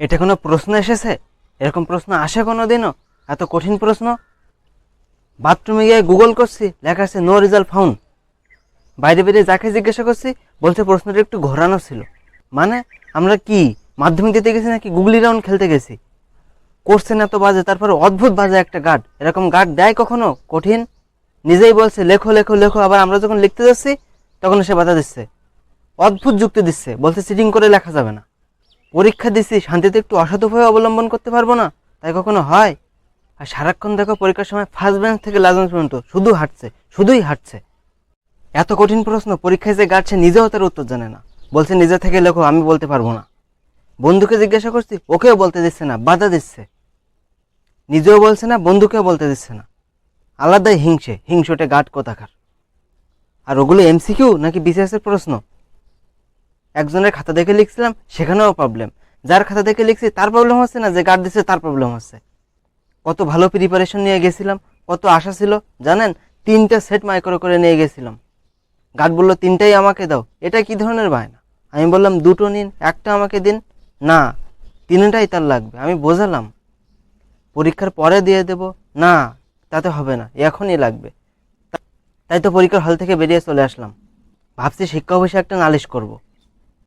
এটা কোনো প্রশ্ন এসেছে? এরকম প্রশ্ন আসে কোনো দিনও এত কঠিন প্রশ্ন? বাথরুমে গিয়ে গুগল করছি, লেখা আছে নো রেজাল্ট ফাউন্ড বাইরে বেরিয়ে যাকে জিজ্ঞাসা করছি, বলছে প্রশ্নটা একটু ঘোরানো ছিল। মানে আমরা কি, মাধ্যমিক দিতে গেছি নাকি গুগলি রাউন্ড খেলতে গেছি? কোশ্চেন এত বাজে, তারপরে অদ্ভুত বাজে একটা গার্ড এরকম গার্ড দেয় কখনো? কঠিন? নিজেই বলছে, লেখো লেখো লেখো। আবার আমরা যখন লিখতে যাচ্ছি, তখন সে বাধা দিচ্ছে। অদ্ভুত যুক্তি দিচ্ছে। বলছে চিটিং করে লেখা যাবে না। পরীক্ষা দিছি, শান্তিতে একটু অসৎ উপায় অবলম্বন করতে পারব না, তাই কখনো হয়? আর সারাক্ষণ দেখো পরীক্ষার সময় ফার্স্ট বেঞ্চ থেকে লাস্ট পর্যন্ত শুধু হাঁটছে, শুধুই হাঁটছে। এত কঠিন প্রশ্ন পরীক্ষায় যে গাড়ছে, নিজেও তার উত্তর জানে না। বলছে, নিজে থেকে লেখো, আমি বলতে পারব না। বন্ধুকে জিজ্ঞাসা করছি, ওকেও বলতে দিচ্ছে না, বাধা দিচ্ছে। নিজেও বলছে না, বন্ধুকেও বলতে দিচ্ছে না। আলাদাই হিংসে, হিংসটে গাঢ় কোথাকার। আর ওগুলো এমসিকিউ নাকি বিসিএস এর প্রশ্ন? একজনের খাতা দেখে লিখছিলাম, সেখানেও প্রবলেম যার খাতা দেখে লিখছি, তার প্রবলেম হচ্ছে না, যে গার্ড দিচ্ছে তার প্রবলেম হচ্ছে। কত ভালো প্রিপারেশন নিয়ে গেছিলাম, কত আশা ছিল, জানেন? তিনটা সেট মাইক্রো করে নিয়ে গেছিলাম। গার্ড বলল, তিনটাই আমাকে দাও। এটা কি ধরনের বায়না? আমি বললাম, দুটো নিন, একটা আমাকে দিন। না, তিনটাই তার লাগবে। আমি বোঝালাম, পরীক্ষার পরে দিয়ে দেব। না, তাতে হবে না, এখনই লাগবে। তাই তো পরীক্ষার হল থেকে বেরিয়ে চলে আসলাম। ভাবছি শিক্ষা অফিসে একটা নালিশ করব।